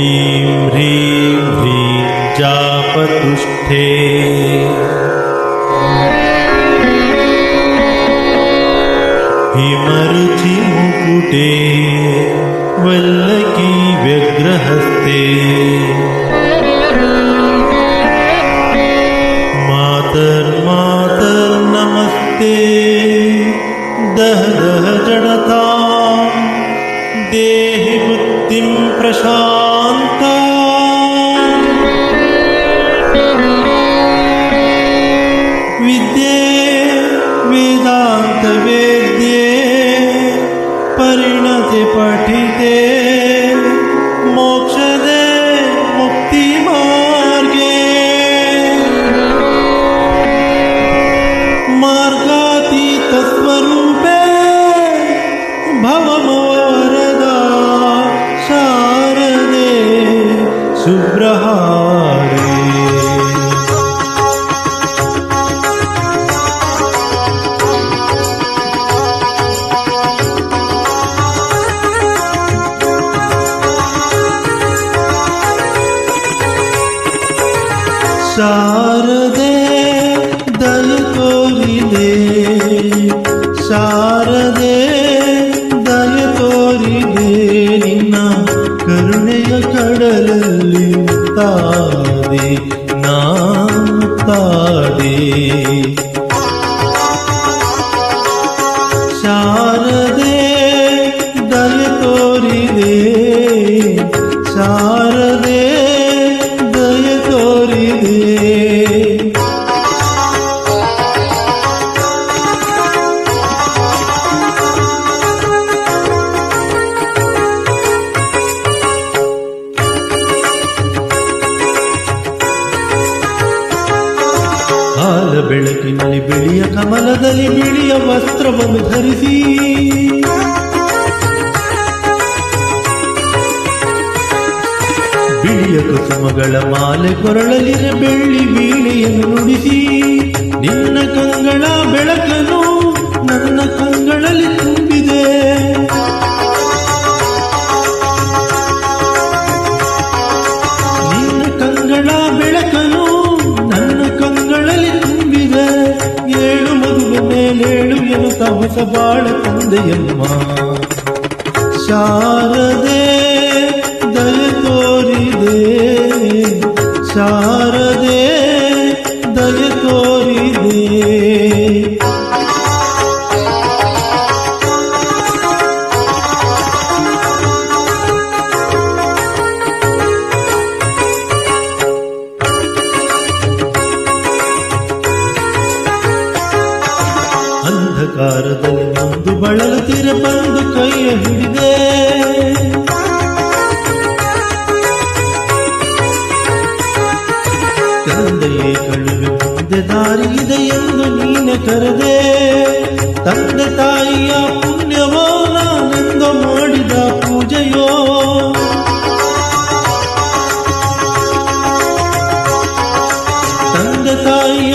क्लीं ह्रीं ह्रीं जापतुष्टे हिमरुचिमुकुटे वल्लकी व्यग्रहस्ते। मातर्मातर्नमस्ते दह दह जडता। देहि बुद्धिं प्रशान्ता विद्ये परिणति ಶಾರದೆ ದಯ ತೋರಿದೆ ಶಾರದೆ ದಯ ತೋರಿದೆ ನಿನ್ನ ಕರುಣೆಯ ಕಡಲಲ್ಲಿ ತಾದೆ ಬೆಳಕಿನಲ್ಲಿ ಬಿಳಿಯ ಕಮಲದಲ್ಲಿ ಬಿಳಿಯ ವಸ್ತ್ರವನ್ನು ಧರಿಸಿ. ಬಿಳಿಯ ಕುಸುಮಗಳ ಮಾಲೆ ಕೊರಳಲಿನ ಬೆಳ್ಳಿ ಬೀಳಿಯನ್ನು ನುಡಿಸಿ. ನಿನ್ನ ಕಂಗಳ ಬೆಳಕನ್ನು വാഴ കുന്തയമ്മ. ശാരദേ ദയതോരിതേ ശാരദേ ദയതോരിതേ ಬಳಲುತ್ತಿರ ಬಂದು ಕೈಯ ಹಿಡಿದೆ. ತಂದೆಯೇ ಕಳುವೆ ಮುಂದೆ ದಾರಿ ಇದೆ ಎಂದು ನೀನೆ ಕರೆದೆ. ತಂದೆ ತಾಯಿಯ ಪುಣ್ಯವೋ ನಾನೆಂದು ಮಾಡಿದ ಪೂಜೆಯೋ. ತಂದೆ ತಾಯಿಯ